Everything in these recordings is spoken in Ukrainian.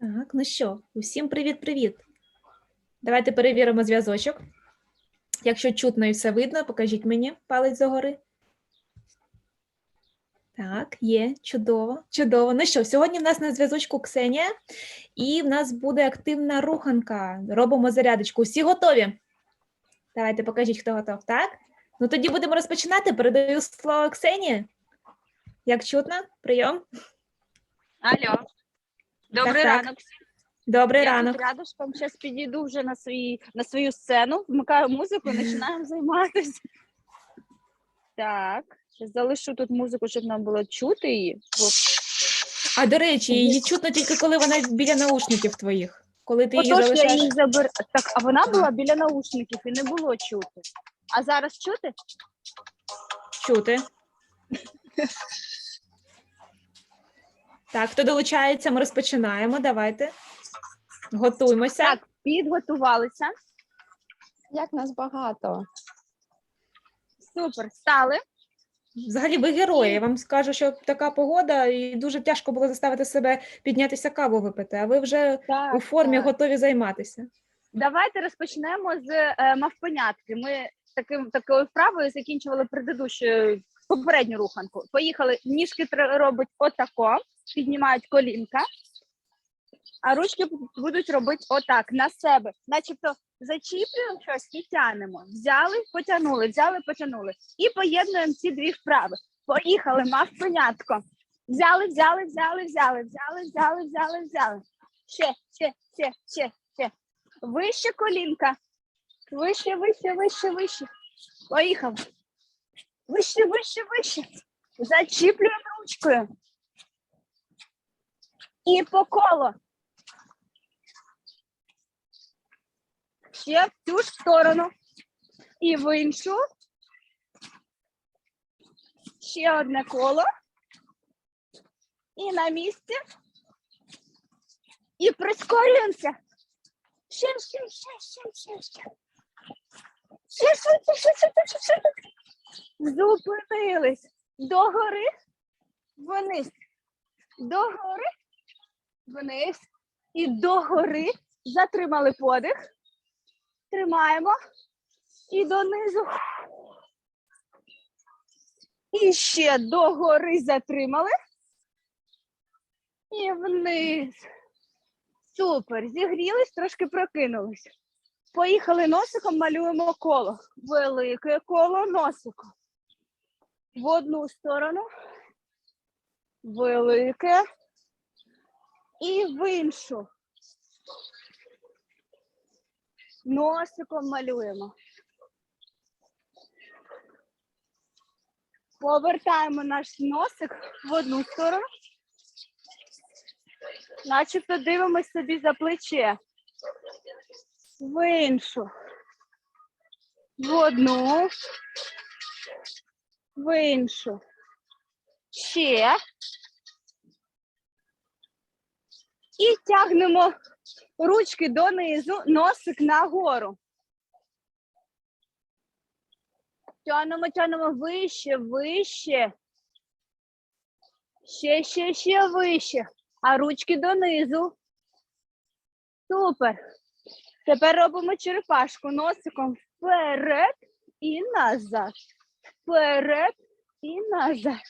Так, ну що, усім привіт-привіт. Давайте перевіримо зв'язочок. Якщо чутно і все видно, покажіть мені палець догори. Так, є, чудово, чудово. Ну що, сьогодні в нас на зв'язочку Ксенія, і в нас буде активна руханка. Робимо зарядочку. Усі готові? Давайте покажіть, хто готов, так? Ну тоді будемо розпочинати. Передаю слово Ксенії. Як чутно? Прийом. Алло. Добрий Так, так. ранок. Добрий Я ранок. тут рядышком зараз підійду вже на, свій, на свою сцену, вмикаю музику і починаємо займатися. Так, щас залишу тут музику, щоб нам було чути її. бо А до речі, її чутно тільки коли вона біля наушників твоїх. Коли ти її Отож, я залишаєш. її забер... Так, а вона була біля наушників і не було чути. А зараз чути? Чути. Так, хто долучається, ми розпочинаємо. Давайте. Готуємося. Так, підготувалися. Як нас багато. Супер, стали. Взагалі, ви герої. Я вам скажу, що така погода, і дуже тяжко було заставити себе піднятися каву випити, а ви вже Так, у формі так. готові займатися. Давайте розпочнемо з е, мавпонятки. Ми таким такою вправою закінчували предыдущу попередню руханку. Поїхали. Ніжки тр- робить отако, піднімають колінка, а ручки будуть робити отак на себе, начебто зачіплюємо щось і тянемо. Взяли, потягнули, взяли, потягнули. І поєднуємо ці дві вправи. Поїхали, мавпонятко. Взяли, взяли, взяли, взяли, взяли, взяли, взяли, взяли. Ще, ще, ще, ще, ще. Вище колінка. Вище, вище, вище, вище. Поїхали. Вище, вище, вище. Зачіплюємо ручкою. І по колу. Ще в цю ж сторону. І в іншу. Ще одне коло. І на місці. І прискорюємося. Ще, ще, ще, ще, ще, ще. Ще, швидше, швидше, швидше, швидше. Зупинились. Догори, вниз. Догори, вниз. І догори. Затримали подих. Тримаємо. І донизу. І ще догори затримали. І вниз. Супер. Зігрілись, трошки прокинулись. Поїхали носиком, малюємо коло. Велике коло носиком. В одну сторону. Велике. І в іншу. Носиком малюємо. Повертаємо наш носик в одну сторону. Начебто дивимось собі за плече. В іншу. В одну. В іншу. Ще. І тягнемо ручки донизу, носик нагору. Тянемо, тянемо вище, вище. Ще, ще, ще вище. А ручки донизу. Супер. Тепер робимо черепашку носиком вперед і назад. Вперед і назад.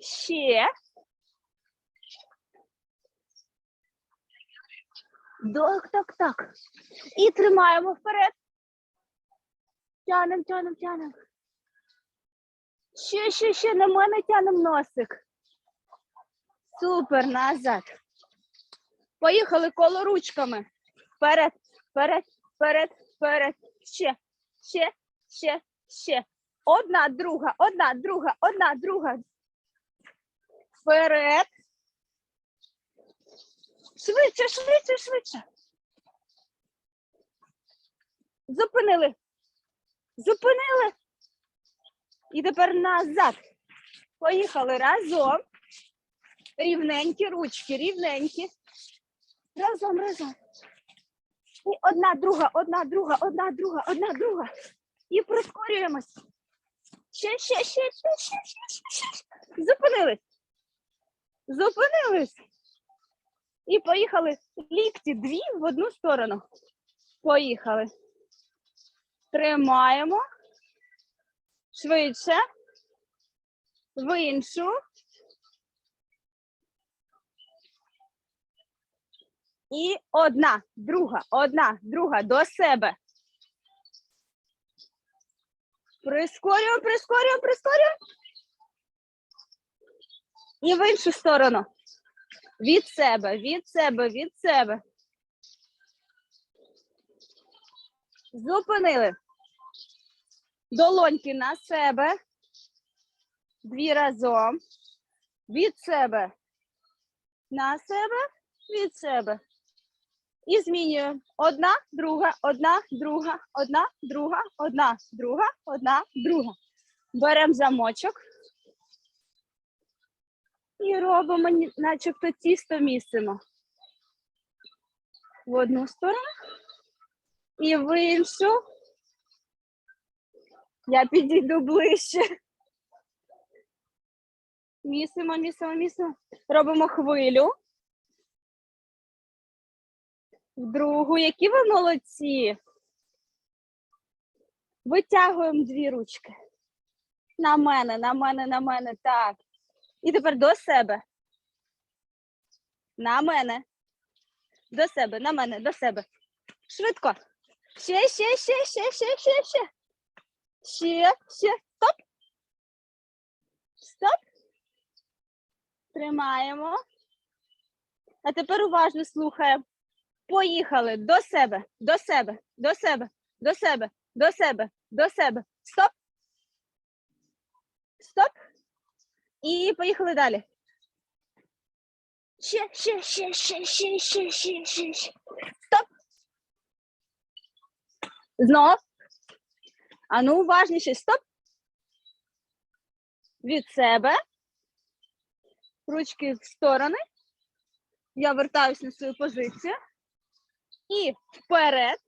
Ще. Так, так, так. І тримаємо вперед. Тянем, тянем, тянем. Ще, ще, ще на мене тянем носик. Супер, назад. Поїхали коло ручками. Вперед, вперед, вперед, вперед. Ще, ще, ще, ще. Одна, друга, одна, друга, одна, друга. Вперед. Швидше, швидше, швидше. Зупинили. Зупинили. І тепер назад. Поїхали разом. Рівненькі ручки, рівненькі. Разом, разом. І одна, друга, одна, друга, одна, друга, одна, друга. І прискорюємось. Ще, ще, ще, ще, ще, ще, ще, ще. Зупинились. Зупинились. І поїхали. Лікті дві в одну сторону. Поїхали. Тримаємо. Швидше. В іншу. І одна, друга, одна, друга до себе. Прискорюємо, прискорюємо, прискорюємо. І в іншу сторону. Від себе, від себе, від себе. Зупинили. Долоньки на себе. Дві разом. Від себе. На себе, від себе. І змінюємо. Одна, друга, одна, друга, одна, друга, одна, друга, одна, друга. Беремо замочок. І робимо, начебто тісто місимо. В одну сторону і в іншу. Я підійду ближче. Місимо, місимо, місимо. Робимо хвилю. В другу. Які ви молодці. Витягуємо дві ручки. На мене, на мене, на мене. Так. І тепер до себе. На мене. До себе, на мене, до себе. Швидко. Ще, ще, ще, ще, ще, ще, ще. Ще, ще. Стоп. Стоп. Тримаємо. А тепер уважно слухаємо. Поїхали до себе, до себе, до себе, до себе, до себе, до себе. Стоп. Стоп. І поїхали далі. Ще, ще, ще, ще, ще, ще, ще, ще, ще. Стоп. Знов. А ну, уважніше. Стоп. Від себе. Ручки в сторони. Я вертаюсь на свою позицію. І вперед.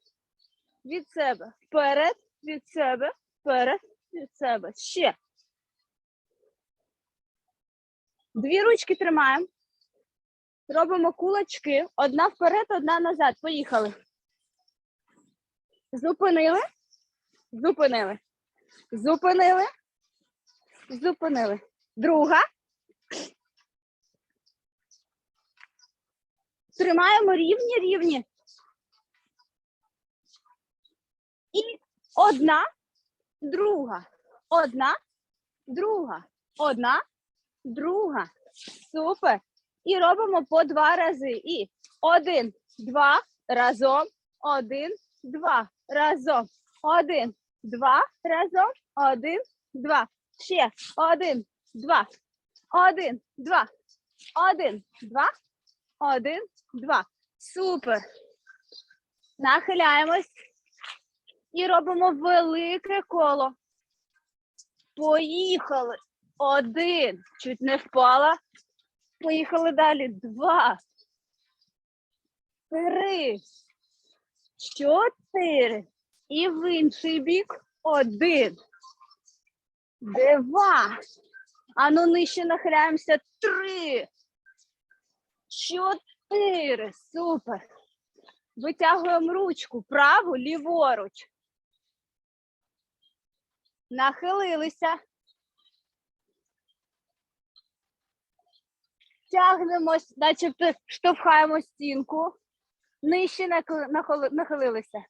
Від себе. Вперед, від себе, вперед, від себе. Ще. Дві ручки тримаємо. Робимо кулачки. Одна вперед, одна назад. Поїхали. Зупинили. Зупинили. Зупинили. Зупинили. Друга. Тримаємо рівні, рівні. І одна, друга. Одна, друга. Одна, друга. Супер. І робимо по два рази. І один, два, разом, один, два, разом, один, два, разом, один, два. Ще один, два, один, два, один, два, один, два. Супер. Нахиляємось і робимо велике коло. Поїхали. Один. Чуть не впала. Поїхали далі. Два. Три. Чотири. І в інший бік. Один. Два. Ану нижче нахиляємося. Три. Чотири. Супер. Витягуємо ручку. Праву, ліворуч. Нахилилися. Тягнемось, начебто штовхаємо стінку. Нижче нахили- нахили- нахилилися.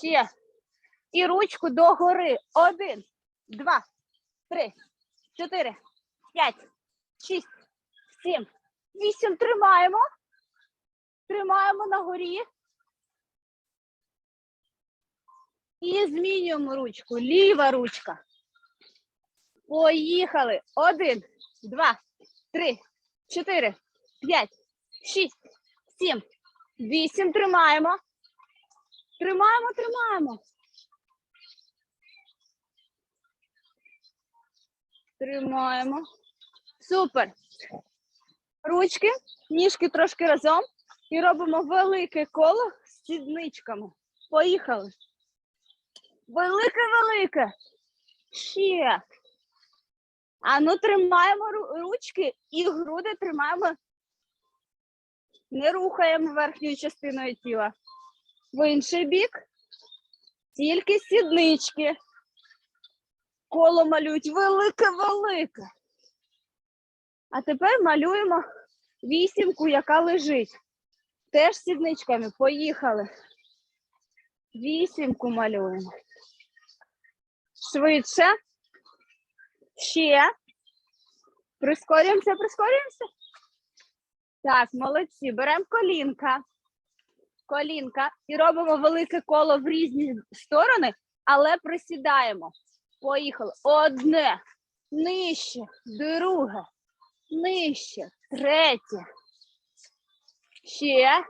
Ще. І ручку догори. Один, два, три, чотири, п'ять, шість, сім, вісім. Тримаємо. Тримаємо на горі. І змінюємо ручку. Ліва ручка. Поїхали. Один, два, три, чотири, п'ять, шість, сім, вісім. Тримаємо. Тримаємо, тримаємо. Тримаємо. Супер. Ручки, ніжки трошки разом. І робимо велике коло з сідничками. Поїхали. Велике-велике. Ще. А ну тримаємо ручки і груди тримаємо. Не рухаємо верхньою частиною тіла. В інший бік. Тільки сіднички. Коло малюють велике-велике. А тепер малюємо вісімку, яка лежить. Теж сідничками. Поїхали. Вісімку малюємо. Швидше. Ще. Прискорюємося, прискорюємося. Так, молодці. Беремо колінка. Колінка. І робимо велике коло в різні сторони, але присідаємо. Поїхали. Одне. Нижче. Друге. Нижче. Третє. Ще.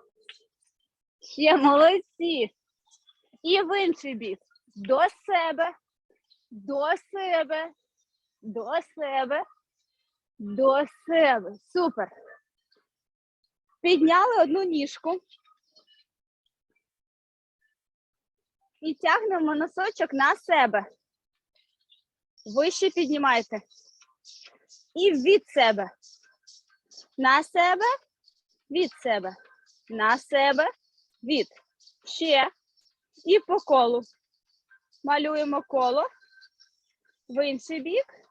Ще молодці. І в інший бік. До себе. До себе. До себе. До себе. Супер. Підняли одну ніжку. І тягнемо носочок на себе. Вище піднімайте. І від себе. На себе. Від себе. На себе. Від. Ще. І по колу. Малюємо коло. В інший бік.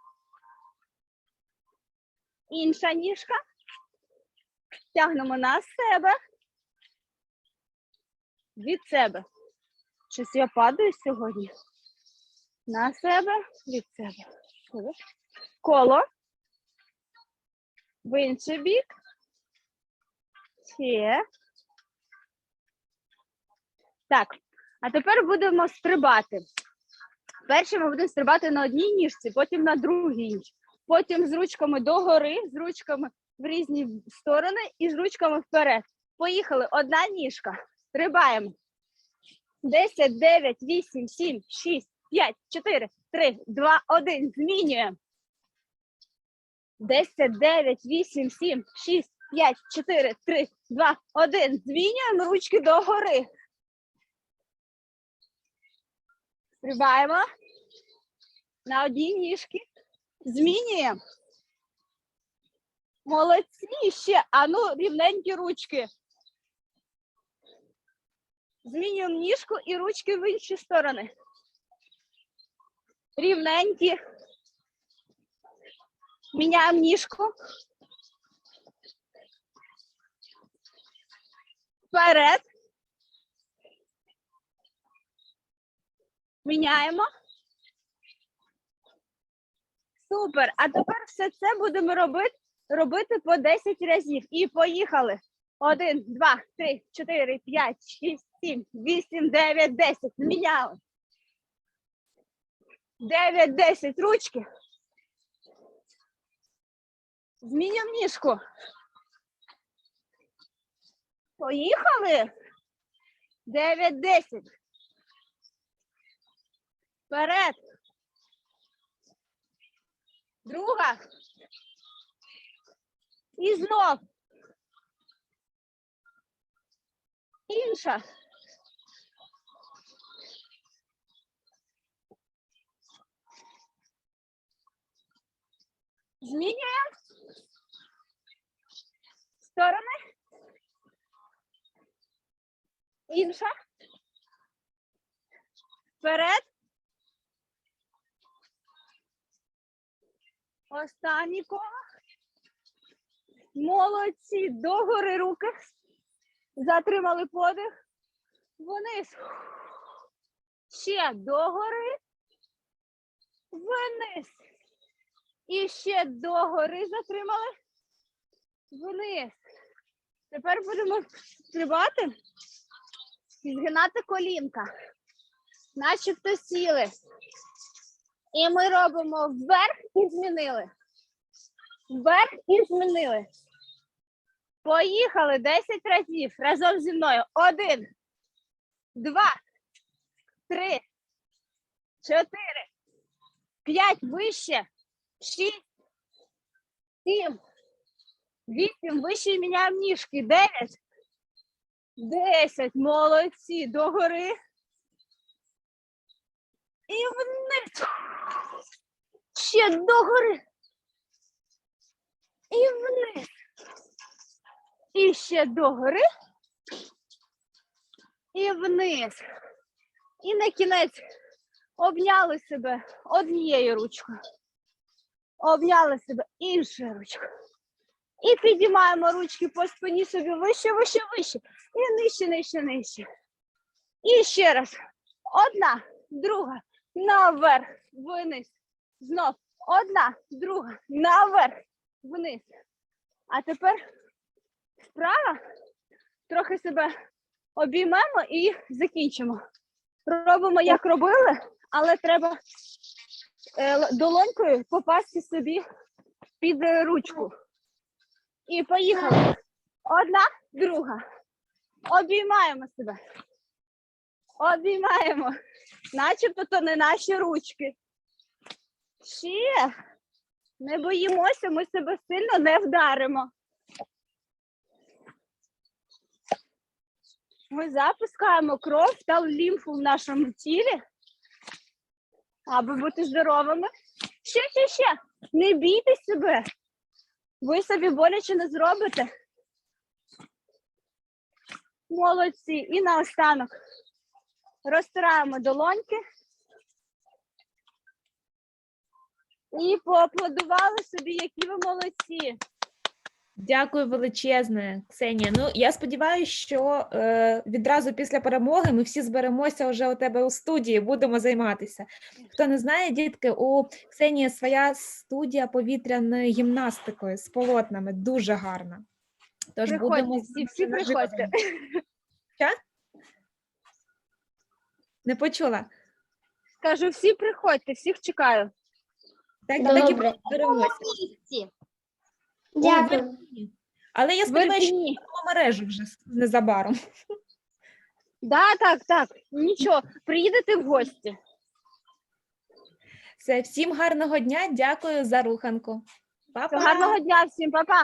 Інша ніжка. Тягнемо на себе. Від себе. Щось я падаю сьогодні. На себе, від себе. Коло. В інший бік. Ще. Так, а тепер будемо стрибати. Перше ми будемо стрибати на одній ніжці, потім на другій. Потім з ручками догори, з ручками в різні сторони і з ручками вперед. Поїхали. Одна ніжка. Стрибаємо. 10, 9, 8, 7, 6, 5, 4, 3, 2, 1. Змінюємо. 10, 9, 8, 7, 6, 5, 4, 3, 2, 1. Змінюємо ручки догори. Стрибаємо. На одній ніжки. Змінюємо. Молодці ще. А ну, рівненькі ручки. Змінюємо ніжку і ручки в інші сторони. Рівненькі. Міняємо ніжку. Вперед. Міняємо. Супер. А тепер все це будемо робити, робити по 10 разів. І поїхали. Один, два, три, чотири, п'ять, шість, сім, вісім, дев'ять, десять. Зміняли. Дев'ять, десять. Ручки. Змінюємо ніжку. Поїхали. Дев'ять, десять. Вперед. Друга. І знов. Інша. Змінюємо. Сторони. Інша. Вперед. Останній коло. Молодці. Догори руки. Затримали подих. Вниз. Ще догори. Вниз. І ще догори затримали. Вниз. Тепер будемо стрибати і згинати колінка. Начебто сіли. І ми робимо вверх і змінили. Вверх і змінили. Поїхали 10 разів разом зі мною. Один, два, три, чотири, п'ять вище, шість, сім, вісім, вище міняємо ніжки. Дев'ять, десять. Молодці. Догори. І вниз. Ще догори. І вниз. І ще догори. І вниз. І на кінець обняли себе однією ручкою. Обняли себе іншою ручкою. І підіймаємо ручки по спині собі вище, вище, вище. І нижче, нижче, нижче. І ще раз. Одна, друга, наверх, вниз. Знов. Одна, друга, наверх, вниз. А тепер вправо трохи себе обіймемо і закінчимо. Робимо, як робили, але треба е, долонькою попасти собі під ручку. І поїхали. Одна, друга. Обіймаємо себе. Обіймаємо. Начебто то не наші ручки. Ще. Не боїмося, ми себе сильно не вдаримо. Ми запускаємо кров та лімфу в нашому тілі, аби бути здоровими. Ще, ще, ще. Не бійтесь себе. Ви собі боляче не зробите. Молодці. І наостанок розтираємо долоньки. І поаплодували собі, які ви молодці. Дякую величезне, Ксенія. Ну я сподіваюся, що е, відразу після перемоги ми всі зберемося вже у тебе у студії, будемо займатися. Хто не знає, дітки, у Ксенії своя студія повітряною гімнастикою з полотнами, дуже гарна. Тож Приходьте, будемо всі, всі приходьте. наживо. Що? Не почула. Кажу, всі приходьте, всіх чекаю. Так, так і Добре. Дякую. Але я сподіваюся, що Вербіні. в мережу вже с- незабаром. Да, так, так. Нічого, приїдете в гості. Все, всім гарного дня. Дякую за руханку. Па-па. Гарного дня всім, па-па.